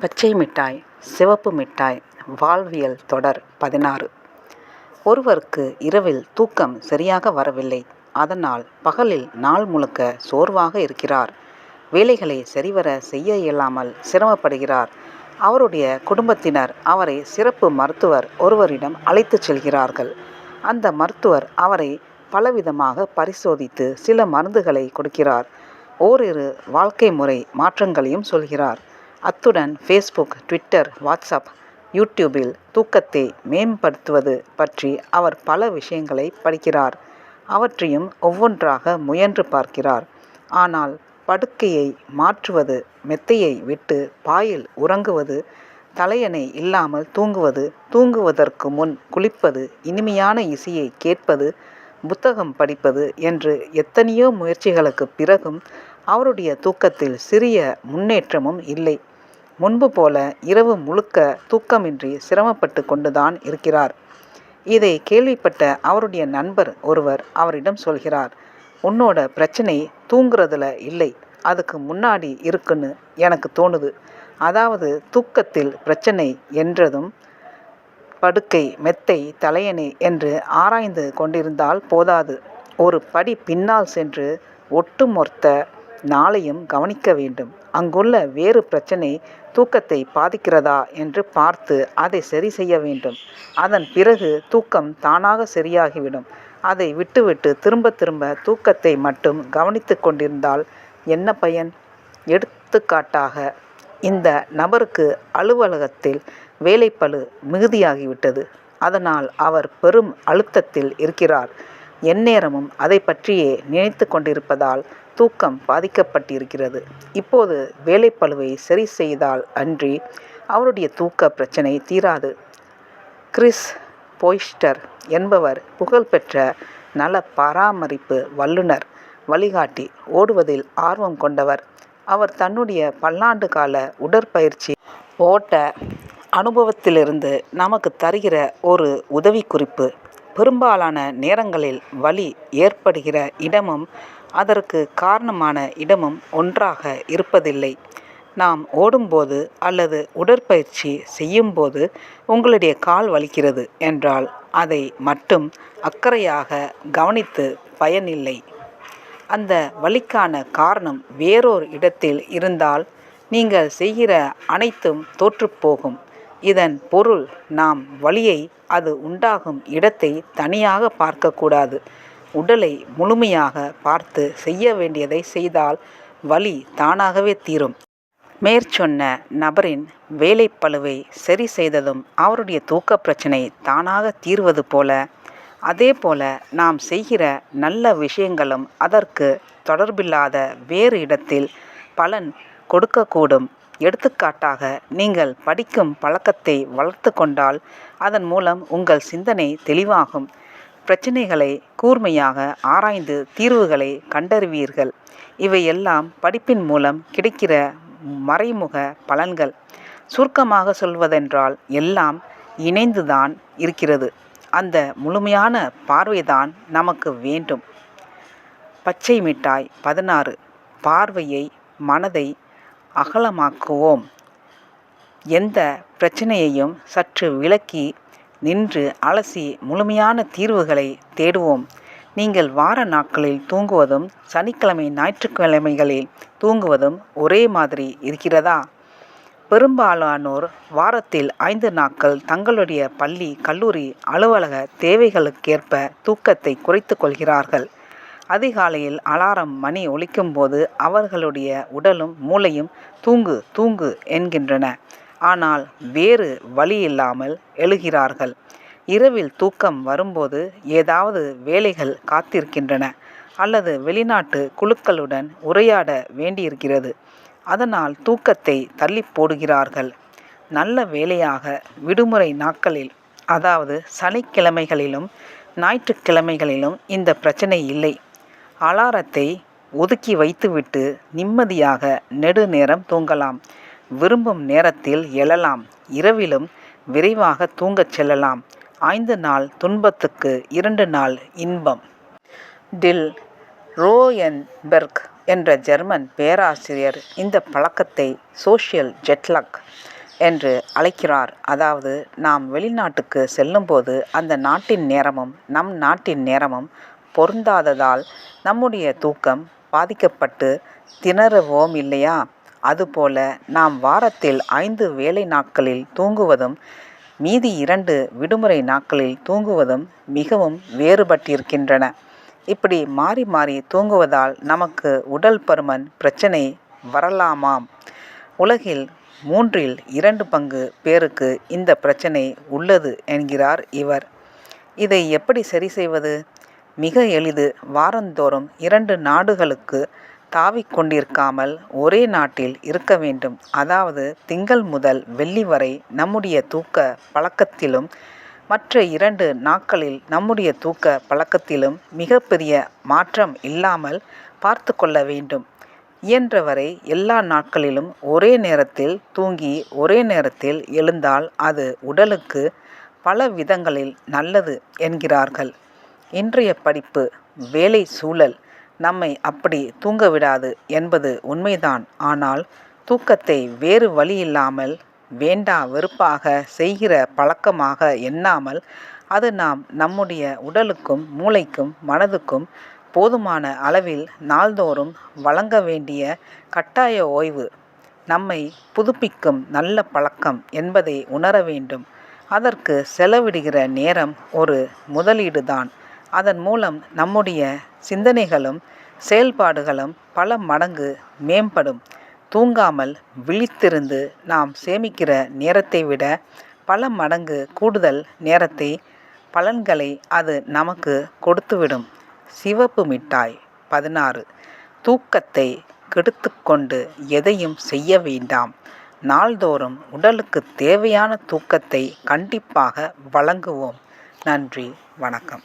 பச்சை மிட்டாய் சிவப்பு மிட்டாய் வாழ்வியல் தொடர் பதினாறு. ஒருவருக்கு இரவில் தூக்கம் சரியாக வரவில்லை. அதனால் பகலில் நாள் முழுக்க சோர்வாக இருக்கிறார். வேலைகளை சரிவர செய்ய இயலாமல் சிரமப்படுகிறார். அவருடைய குடும்பத்தினர் அவரை சிறப்பு மருத்துவர் ஒருவரிடம் அழைத்துச் செல்கிறார்கள். அந்த மருத்துவர் அவரை பலவிதமாக பரிசோதித்து சில மருந்துகளை கொடுக்கிறார். ஓரிரு வாழ்க்கை முறை மாற்றங்களையும் சொல்கிறார். அத்துடன் ஃபேஸ்புக் ட்விட்டர் வாட்ஸ்அப் யூடியூபில் தூக்கத்தை மேம்படுத்துவது பற்றி அவர் பல விஷயங்களை படிக்கிறார். அவற்றையும் ஒவ்வொன்றாக முயன்று பார்க்கிறார். ஆனால் படுக்கையை மாற்றுவது மெத்தையை விட்டு பாயில் உறங்குவது தலையணை இல்லாமல் தூங்குவது தூங்குவதற்கு முன் குளிப்பது இனிமையான இசையை கேட்பது புத்தகம் படிப்பது என்று எத்தனையோ முயற்சிகளுக்கு பிறகும் அவருடைய தூக்கத்தில் சிறிய முன்னேற்றமும் இல்லை. முன்பு போல இரவு முழுக்க தூக்கமின்றி சிரமப்பட்டு கொண்டுதான் இருக்கிறார். இதை கேள்விப்பட்ட அவருடைய நண்பர் ஒருவர் அவரிடம் சொல்கிறார் உன்னோட பிரச்சனை தூங்குறதுல இல்லை. அதுக்கு முன்னாடி இருக்குன்னு எனக்கு தோணுது. அதாவது தூக்கத்தில் பிரச்சனை என்றதும் படுக்கை மெத்தை தலையணை என்று ஆராய்ந்து கொண்டிருந்தால் போதாது. ஒரு படி பின்னால் சென்று ஒட்டுமொத்த நாளையும் கவனிக்க வேண்டும். அங்குள்ள வேறு பிரச்சனை தூக்கத்தை பாதிக்கிறதா என்று பார்த்து அதை சரி செய்ய வேண்டும். அதன் பிறகு தூக்கம் தானாக சரியாகிவிடும். அதை விட்டுவிட்டு திரும்ப திரும்ப தூக்கத்தை மட்டும் கவனித்து கொண்டிருந்தால் என்ன பயன்? எடுத்துக்காட்டாக இந்த நபருக்கு அலுவலகத்தில் வேலைப்பளு மிகுதியாகிவிட்டது. அதனால் அவர் பெரும் அழுத்தத்தில் இருக்கிறார். எந்நேரமும் அதை பற்றியே நினைத்து கொண்டிருப்பதால் தூக்கம் பாதிக்கப்பட்டிருக்கிறது. இப்போது வேலைப்பளுவை சரி செய்தால் அன்றி அவருடைய தூக்க பிரச்சனை தீராது. கிறிஸ் போய்ஸ்டர் என்பவர் புகழ்பெற்ற நல பராமரிப்பு வல்லுனர் வழிகாட்டி ஓடுவதில் ஆர்வம் கொண்டவர். அவர் தன்னுடைய பல்லாண்டு கால உடற்பயிற்சி ஓட்ட அனுபவத்திலிருந்து நமக்கு தருகிற ஒரு உதவிக்குறிப்பு. பெரும்பாலான நேரங்களில் வலி ஏற்படுகிற இடமும் அதற்கு காரணமான இடமும் ஒன்றாக இருப்பதில்லை. நாம் ஓடும்போது அல்லது உடற்பயிற்சி செய்யும்போது உங்களுடைய கால் வலிக்கிறது என்றால் அதை மட்டும் அக்கறையாக கவனித்து பயனில்லை. அந்த வலிக்கான காரணம் வேறொரு இடத்தில் இருந்தால் நீங்கள் செய்கிற அனைத்தும் தோற்றுப்போகும். இதன் பொருள் நாம் வலியை அது உண்டாகும் இடத்தை தனியாக பார்க்கக்கூடாது. உடலை முழுமையாக பார்த்து செய்ய வேண்டியதை செய்தால் வலி தானாகவே தீரும். மேற்சொன்ன நபரின் வேலைப்பளுவை சரி செய்ததும் அவருடைய தூக்க பிரச்சனை தானாக தீர்வது போல அதே போல நாம் செய்கிற நல்ல விஷயங்களும் அதற்கு தொடர்பில்லாத வேறு இடத்தில் பலன் கொடுக்கக்கூடும். எடுத்துக்காட்டாக நீங்கள் படிக்கும் பழக்கத்தை வளர்த்து கொண்டால் அதன் மூலம் உங்கள் சிந்தனை தெளிவாகும். பிரச்சனைகளை கூர்மையாக ஆராய்ந்து தீர்வுகளை கண்டறிவீர்கள். இவையெல்லாம் படிப்பின் மூலம் கிடைக்கிற மறைமுக பலன்கள். சுருக்கமாக சொல்வதென்றால் எல்லாம் இணைந்துதான் இருக்கிறது. அந்த முழுமையான பார்வைதான் நமக்கு வேண்டும். பச்சை மிட்டாய் பதினாறு. பார்வையை மனதை அகலமாக்குவோம். எந்த பிரச்சனையையும் சற்று விலக்கி நின்று அலசி முழுமையான தீர்வுகளை தேடுவோம். நீங்கள் வார நாட்களில் தூங்குவதும் சனிக்கிழமை ஞாயிற்றுக்கிழமைகளில் தூங்குவதும் ஒரே மாதிரி இருக்கிறதா? பெரும்பாலானோர் வாரத்தில் ஐந்து நாட்கள் தங்களுடைய பள்ளி கல்லூரி அலுவலக தேவைகளுக்கேற்ப தூக்கத்தை குறைத்து கொள்கிறார்கள். அதிகாலையில் அலாரம் மணி ஒலிக்கும்போது அவர்களுடைய உடலும் மூளையும் தூங்கு தூங்கு என்கின்றன. ஆனால் வேறு வழி இல்லாமல் எழுகிறார்கள். இரவில் தூக்கம் வரும்போது ஏதாவது வேலைகள் காத்திருக்கின்றன அல்லது வெளிநாட்டு குழுக்களுடன் உரையாட வேண்டியிருக்கிறது. அதனால் தூக்கத்தை தள்ளி போடுகிறார்கள். நல்ல வேலையாக விடுமுறை நாட்களில் அதாவது சனிக்கிழமைகளிலும் ஞாயிற்றுக்கிழமைகளிலும் இந்த பிரச்சனை இல்லை. அலாரத்தை ஒதுக்கி வைத்துவிட்டு நிம்மதியாக நெடுநேரம் தூங்கலாம். விரும்பும் நேரத்தில் எழலாம். இரவிலும் விரைவாக தூங்கச் செல்லலாம். ஐந்து நாள் துன்பத்துக்கு இரண்டு நாள் இன்பம். டில் ரோயன்பெர்க் என்ற ஜெர்மன் பேராசிரியர் இந்த பழக்கத்தை சோஷியல் ஜெட்லக் என்று அழைக்கிறார். அதாவது நாம் வெளிநாட்டுக்கு செல்லும்போது அந்த நாட்டின் நேரமும் நம் நாட்டின் நேரமும் பொருந்தாததால் நம்முடைய தூக்கம் பாதிக்கப்பட்டு திணறுவோம் இல்லையா அதுபோல நாம் வாரத்தில் ஐந்து வேலை நாட்களில் தூங்குவதும் மீதி இரண்டு விடுமுறை நாட்களில் தூங்குவதும் மிகவும் வேறுபட்டிருக்கின்றன. இப்படி மாறி மாறி தூங்குவதால் நமக்கு உடல் பருமன் பிரச்சனை வரலாமாம். உலகில் மூன்றில் இரண்டு பங்கு பேருக்கு இந்த பிரச்சனை உள்ளது என்கிறார் இவர். இதை எப்படி சரி செய்வது? மிக எளிது. வாரந்தோறும் இரண்டு நாடுகளுக்கு தாவிக் கொண்டிருக்காமல் ஒரே நாட்டில் இருக்க வேண்டும். அதாவது திங்கள் முதல் வெள்ளி வரை நம்முடைய தூக்க பழக்கத்திலும் மற்ற இரண்டு நாட்களில் நம்முடைய தூக்க பழக்கத்திலும் மிகப்பெரிய மாற்றம் இல்லாமல் பார்த்து கொள்ள வேண்டும். இயன்றவரை எல்லா நாட்களிலும் ஒரே நேரத்தில் தூங்கி ஒரே நேரத்தில் எழுந்தால் அது உடலுக்கு பல விதங்களில் நல்லது என்கிறார்கள். இன்றைய படிப்பு வேலை சூழல் நம்மை அப்படி தூங்க விடாது என்பது உண்மைதான். ஆனால் தூக்கத்தை வேறு வழி இல்லாமல் வேண்டா வெறுப்பாக செய்கிற பழக்கமாக எண்ணாமல் அது நாம் நம்முடைய உடலுக்கும் மூளைக்கும் மனதுக்கும் போதுமான அளவில் நாள்தோறும் வழங்க வேண்டிய கட்டாய ஓய்வு. நம்மை புதுப்பிக்கும் நல்ல பழக்கம் என்பதை உணர வேண்டும். அதற்கு செலவிடுகிற நேரம் ஒரு முதலீடுதான். அதன் மூலம் நம்முடைய சிந்தனைகளும் செயல்பாடுகளும் பல மடங்கு மேம்படும். தூங்காமல் விழித்திருந்து நாம் சேமிக்கிற நேரத்தை விட பல மடங்கு கூடுதல் நேரத்தை பலன்களை அது நமக்கு கொடுத்துவிடும். சிவப்பு மிட்டாய் பதினாறு. தூக்கத்தை கெடுத்துக்கொண்டு எதையும் செய்ய வேண்டாம். நாள்தோறும் உடலுக்கு தேவையான தூக்கத்தை கண்டிப்பாக வழங்குவோம். நன்றி வணக்கம்.